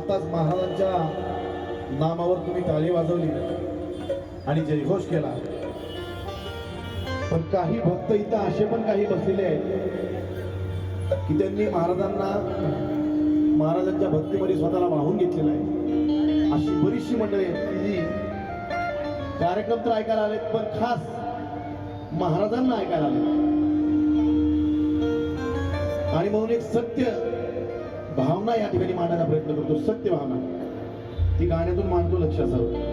आताच महाराजांच्या नामावर तुम्ही टाळी वाजवली. आणि जयघोष केला. पण काही भक्त इथं असे पण काही बसलेले आहेत की त्यांनी महाराजांना महाराजांच्या भक्तीमध्ये स्वतःला वाहून घेतलेलं आहे. अशी बरीचशी मंडळी आहेत की जी कार्यक्रम तर ऐकायला आलेत पण खास महाराजांना ऐकायला आले आणि म्हणून एक सत्य भावना या ठिकाणी मांडायला प्रयत्न करतो सत्य भावना. ती गाण्यातून मांडतो लक्ष असावं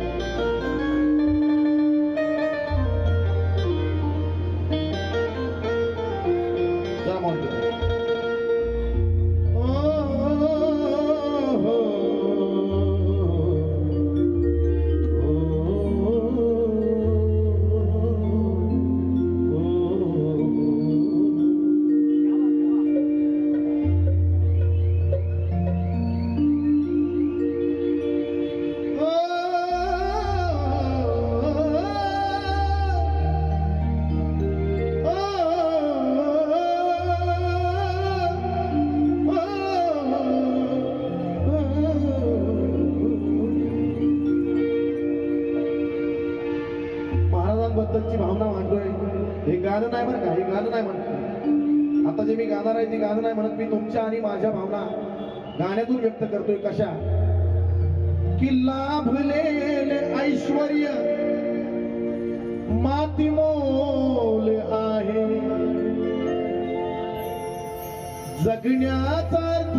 गाणं नाही म्हणत मी तुमच्या आणि माझ्या भावना गाण्यातून व्यक्त करतोय. कशा? की लाभलेले ऐश्वर मातीमोल आहे. जगण्याचा अर्थ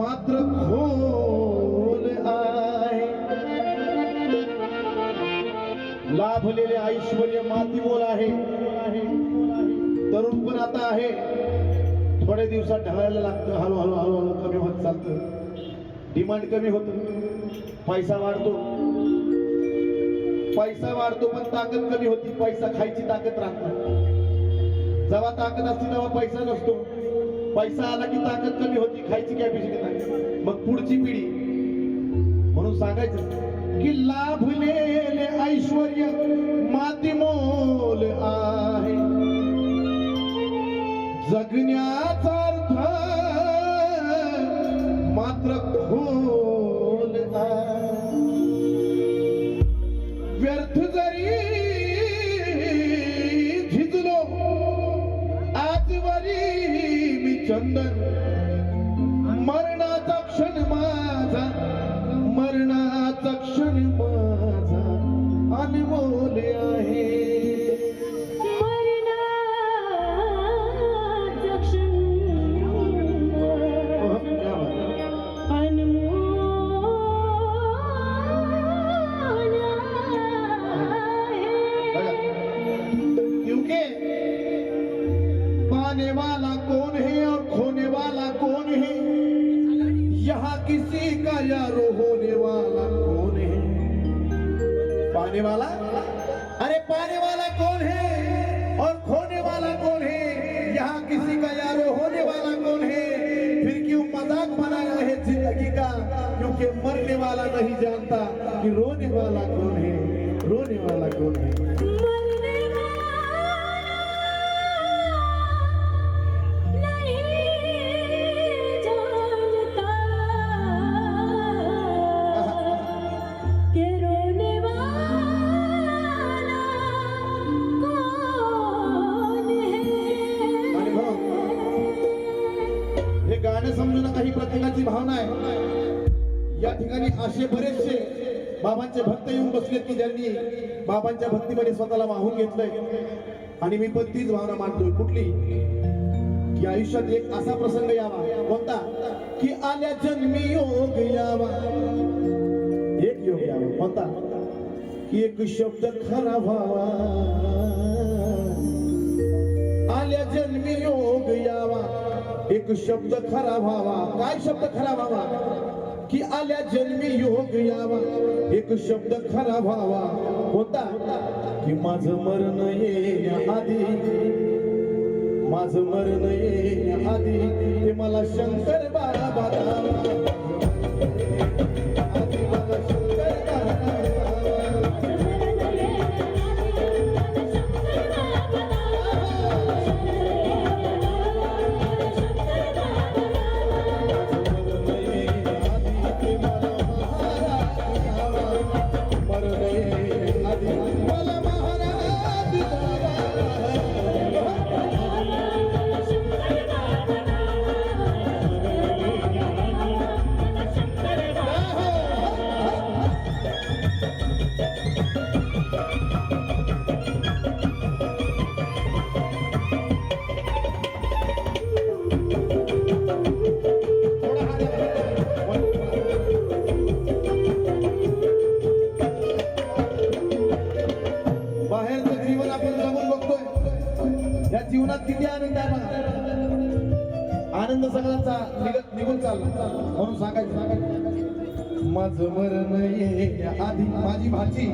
मात्र खोल आहे. लाभलेले ऐश्वर मातीमोल काही दिवसात ढळायला लागतं हळूहळू हळूहळू कमी होत चालतं. डिमांड कमी होत. पैसा वाढतो. पैसा वाढतो पण ताकद कमी होती. पैसा खायची ताकद राहत जेव्हा ताकद असते तेव्हा पैसा नसतो. पैसा आला की ताकद कमी होती खायची कॅपॅसिटी नाही. मग पुढची पिढी. म्हणून सांगायचं की लाभलेले ऐश्वर मातीमोल आहे. जगण्याचा अर्थ मात्र खोल है क्योंकि मरने वाला नहीं जानता कि रोने वाला कौन है रोने वाला कौन है असे बरेचसे बाबांचे भक्त येऊन बसलेत की ज्यांनी बाबांच्या भक्तीमध्ये स्वतःला वाहून घेतलंय. आणि मी पण तीच भावना मांडतोय कुठली? की आयुष्यात एक असा प्रसंग यावा. कोणता? की आल्या जन्मी योग यावा. एक योग यावा. कोणता? की एक शब्द खरा व्हावा. आल्या जन्मी योग यावा. एक शब्द खरा व्हावा. काय शब्द खरा व्हावा? की आल्या जन्मी योग यावा. एक शब्द खरा व्हावा. होता. की माझं मरण येण्याआधी माझं मरण येण्याआधी ते मला शंकर बाळा आधी माझं मरण ये. आधी माझी भाची.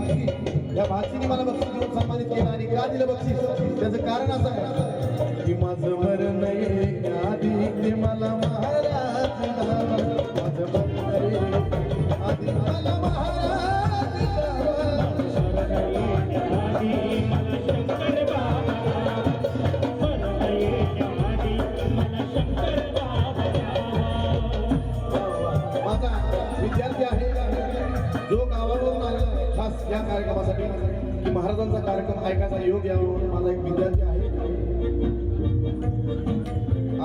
या भाचीने मला बक्षीस देऊन सन्मानित केलं आणि का दिलं बक्षीस. त्याचं कारण असं आहे. की माझं मरण ये. आधी ते मला महाराज माझं मरण आधी मला महाराज महाराजांचा कार्यक्रम ऐकायचा योग यावरून माझा एक विद्यार्थी आहे.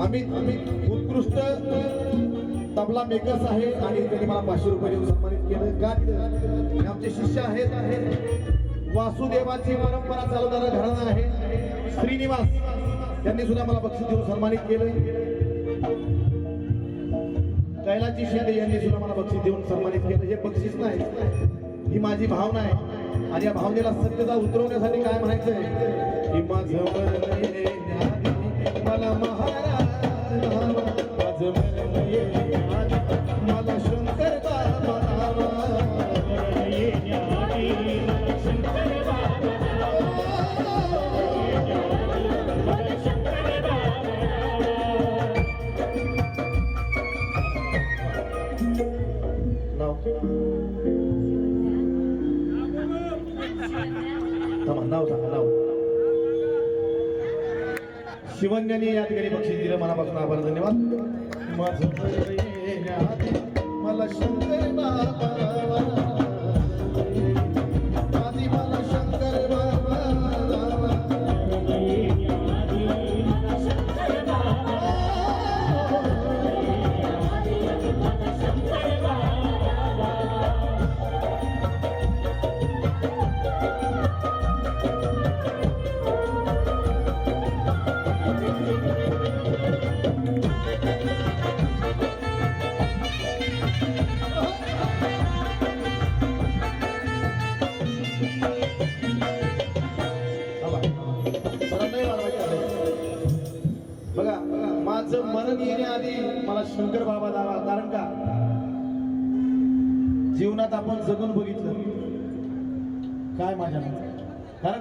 अमित अमित उत्कृष्ट तबला मेकर्स आहे आणि त्यांनी मला पाचशे रुपये देऊन सन्मानित केलं. का हे आमचे शिष्य आहेत. आहेत वासुदेवाची परंपरा चालवणारा घराणं आहे. श्रीनिवास त्यांनी सुद्धा मला बक्षीस देऊन सन्मानित केलं. कैलाची शिंदे यांनी सुद्धा मला बक्षीस देऊन सन्मानित केलं. हे बक्षीस नाही ही माझी भावना आहे. आणि या भावनेला सत्यता उतरवण्यासाठी काय म्हणायचं आहे की माझं सांगा नाव शिवन्याने या ठिकाणी बक्षीस दिलं. मनापासून आभार धन्यवाद. मला बघा बघा माझं मरण येण्याआधी मला शंकर बाबा लावा कारण का? जीवनात आपण जगून बघितलं. काय माझ्या कारण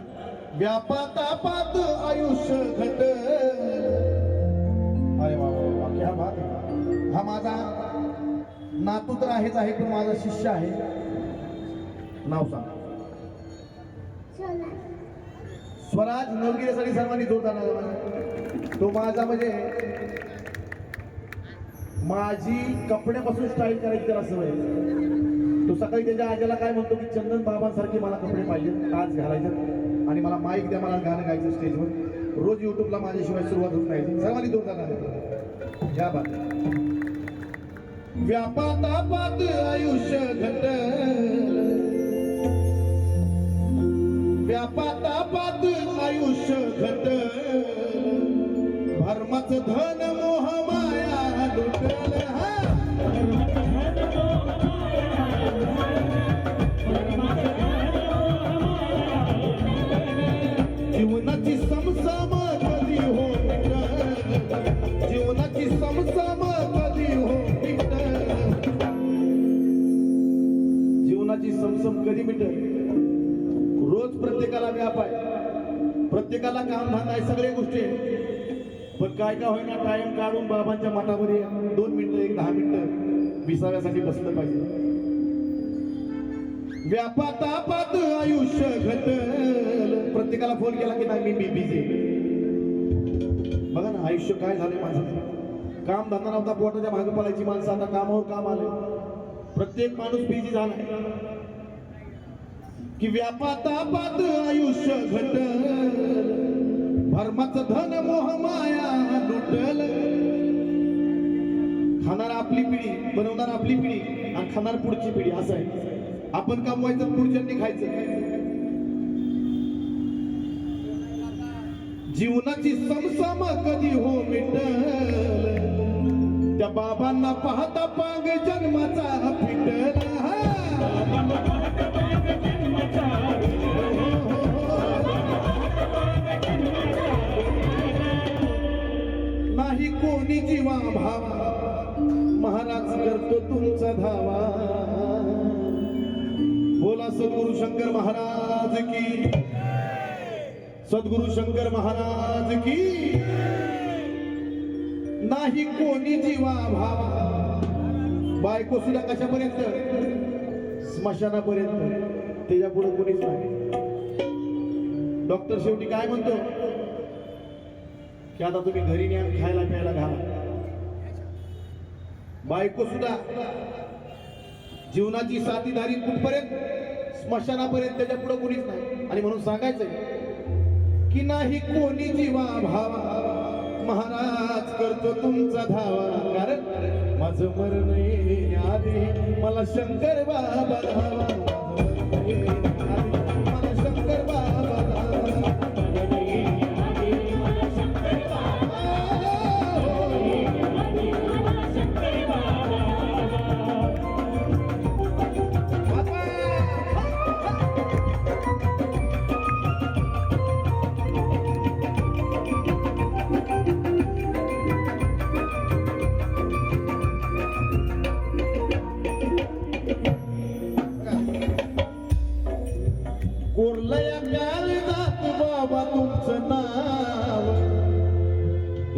व्यापातापात आयुष्य घट अरे बाबा बात हा माझा नातू तर आहेच आहे पण माझा शिष्य आहे. नाव सांग. स्वराज नवगिरीसाठी सर्वांनी जोरदार तो माझा म्हणजे माझी कपड्यापासून स्टाईल करायची त्याला सवय आहे. तो सकाळी त्याच्या आज्याला काय म्हणतो की चंदन बाबांसारखे मला कपडे पाहिजे आज घालायचे आणि मला माईक द्या मला गाणं गायचं स्टेजवर रोज युट्यूबला माझ्याशिवाय सुरुवात होत नाही. सर्वांनी जोरदार नाव या बात. व्यापातापात आयुष्य घट व्यापाता धर्माच काय होईना टाइम काढून बाबांच्या मठामध्ये दोन मिनिटं एक दहा मिनिटं विसाव्यासाठी बसलं पाहिजे. व्यापातापात आयुष्य घटल. प्रत्येकाला फोन केला की नाही मी बिझी बघा ना आयुष्य काय झालंय माझं. काम धंदा नव्हता पोटाच्या मागे पडायची माणसं आता कामावर काम आले प्रत्येक माणूस बिझी झालाय की व्यापातापात आयुष्य घटल. धर्माच धन मोह माया लुटल. खाणार आपली पिढी बनवणार आपली पिढी आणि खाणार पुढची पिढी असं आहे. आपण कमवायचं पुढच्यांनी खायचं. जीवनाची समसम कधी हो मिटल. त्या बाबांना पाहता पांग जन्माचा फिटल नाही कोणी जीवा भावा महाराज करतो तुमचा धावा. बोला सद्गुरु शंकर महाराज की. सद्गुरु शंकर महाराज की. नाही कोणी जीवा भावा. बायको सुद्धा कशापर्यंत? स्मशानापर्यंत. त्याच्या पुढे कोणीच नाही. डॉक्टर शेवटी काय म्हणतो? की आता तुम्ही घरी न्या खायला प्यायला घाला. बायको सुद्धा जीवनाची साथीदारी कुठपर्यंत? स्मशानापर्यंत त्याच्या पुढे कोणीच नाही. आणि म्हणून सांगायचंय की नाही कोणी जीवा भावा महाराज करतो तुमचा धावा. कारण माझं मरण आधी. मला शंकर बाबा धावा.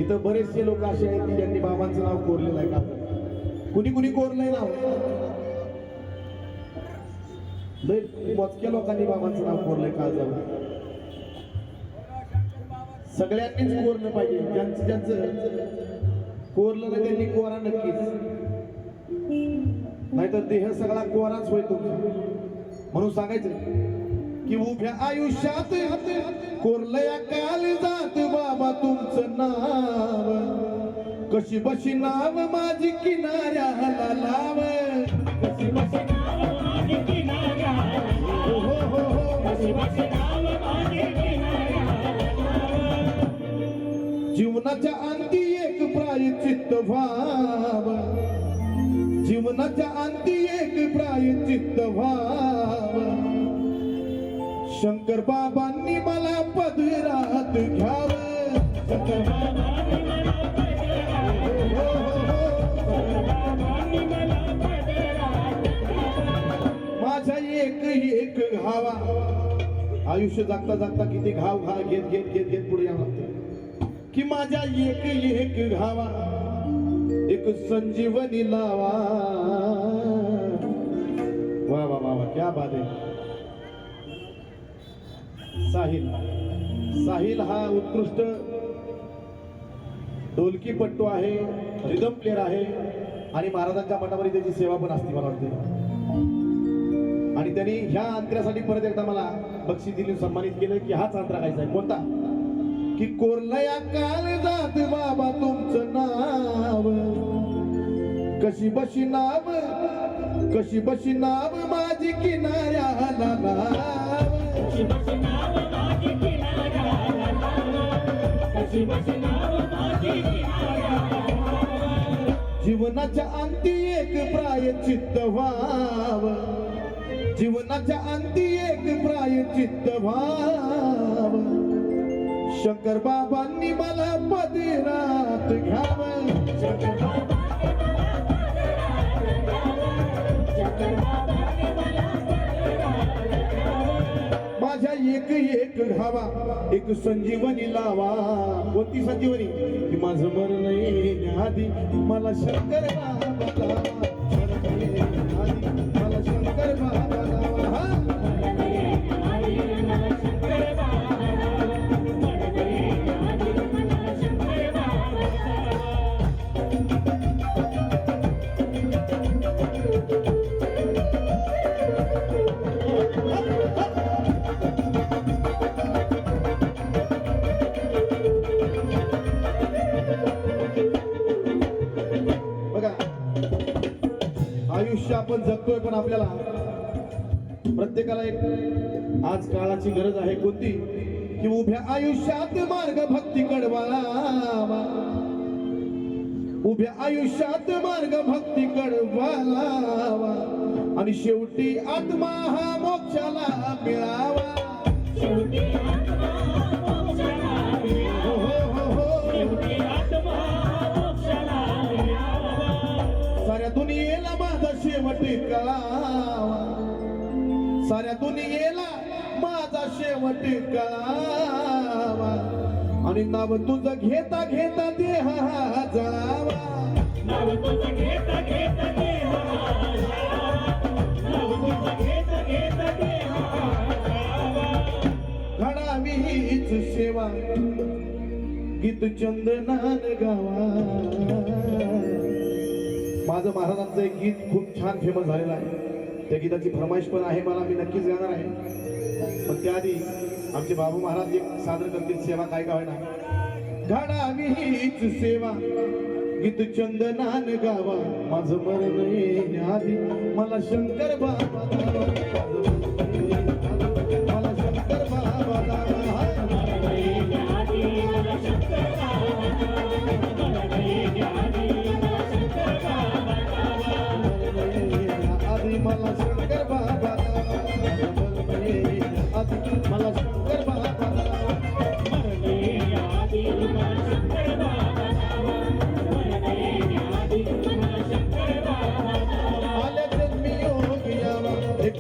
इथं बरेचसे लोक असे आहेत की ज्यांनी बाबांचं नाव कोरलेलं आहे का? कुणी कुणी कोरलंय नाव? मोजक्या लोकांनी बाबांचं नाव कोरलंय काळजावर सगळ्यांनीच कोरलं पाहिजे. ज्यांचं ज्यांचं कोरलं ना त्यांनी कोरा नक्कीच. नाहीतर देह सगळा कोराच होय तुमचा. म्हणून सांगायचं की उभ्या आयुष्यात कोरलया काल जात बाबा तुमचं नाव. कशी बशी नाव माझी किनाऱ्याला लाव. कशी बशी हो हो हो जीवनाच्या अंती एक प्रायचित्त भाव जीवनाच्या अंती एक प्रायचित्त भाव शंकर बाबांनी मला पदरात घ्याव. शंकर माझा एक एक घावा. आयुष्य जागता जागता किती घाव घा घेत घेत घेत घेत पुढे यावं लागतं. की माझ्या एक एक घावा एक संजीवनी लावा. वा वा वा वा क्या बात आहे. साहिल. साहिल हा उत्कृष्ट ढोलकीपट्टू आहे रिदम प्लेअर आहे आणि महाराजांच्या मठामध्ये त्याची सेवा पण असते मला वाटते. आणि त्यांनी ह्या अंतरासाठी परत एकदा मला बक्षीस दिली सन्मानित केलं की हाच अंतरा गायचा आहे. कोणता? की कोरलया काल जात बाबा तुमचं नाव. कशी बशी नाव कशी बशी नाव माझी किनाऱ्याला जीवनाच्या अंती एक प्रायचित्त व्हाव. जीवनाच्या अंती एक प्रायचित्त व्हाव. शंकर बाबांनी मला पदिरात घ्याव. एक एक घावा एक संजीवनी लावा. कोणती संजीवनी? माझं मरण येण्याआधी मला शंकर बाबा आपण जगतोय पण आपल्याला प्रत्येकाला एक आज काळाची गरज आहे. कोणती? की उभ्या आयुष्यात मार्ग भक्ती कडवाला उभ्या आयुष्यात मार्ग भक्ती कडवाला आणि शेवटी आत्मा हा मोक्षाला मिळावा. कळावा. साऱ्या दुनियेला माझा शेवट कळावा. आणि नाव तुझं घेता घेता देह जळावा. नाव तुझं घेता घेता घडावी हीच सेवा. गीत चंदनान गावा. माझं महाराजांचं एक गीत खूप छान फेमस झालेलं आहे. त्या गीताची फरमाईश पण आहे मला मी नक्कीच गाणार आहे. पण त्याआधी आमचे बाबू महाराज एक सादर करतील सेवा काय काय ना घडावी हीच सेवा. गीत चंदनान गावा. माझं मरण येण्याआधी मला शंकर बाबा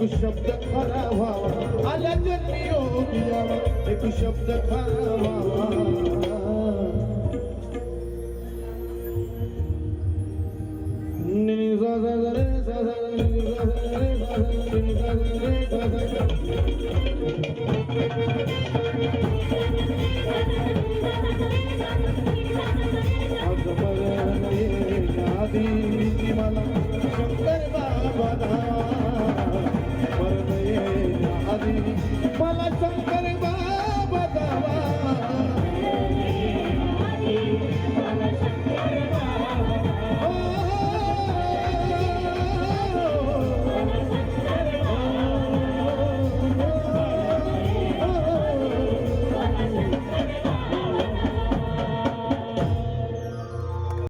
ਇੱਕ ਸ਼ਬਦ ਖਰਾਵਾ ਅਲਾ ਜੰਨਿਓ ਦਿਆ ਇੱਕ ਸ਼ਬਦ ਖਰਾਵਾ Shakar Baba बाला शंकर बा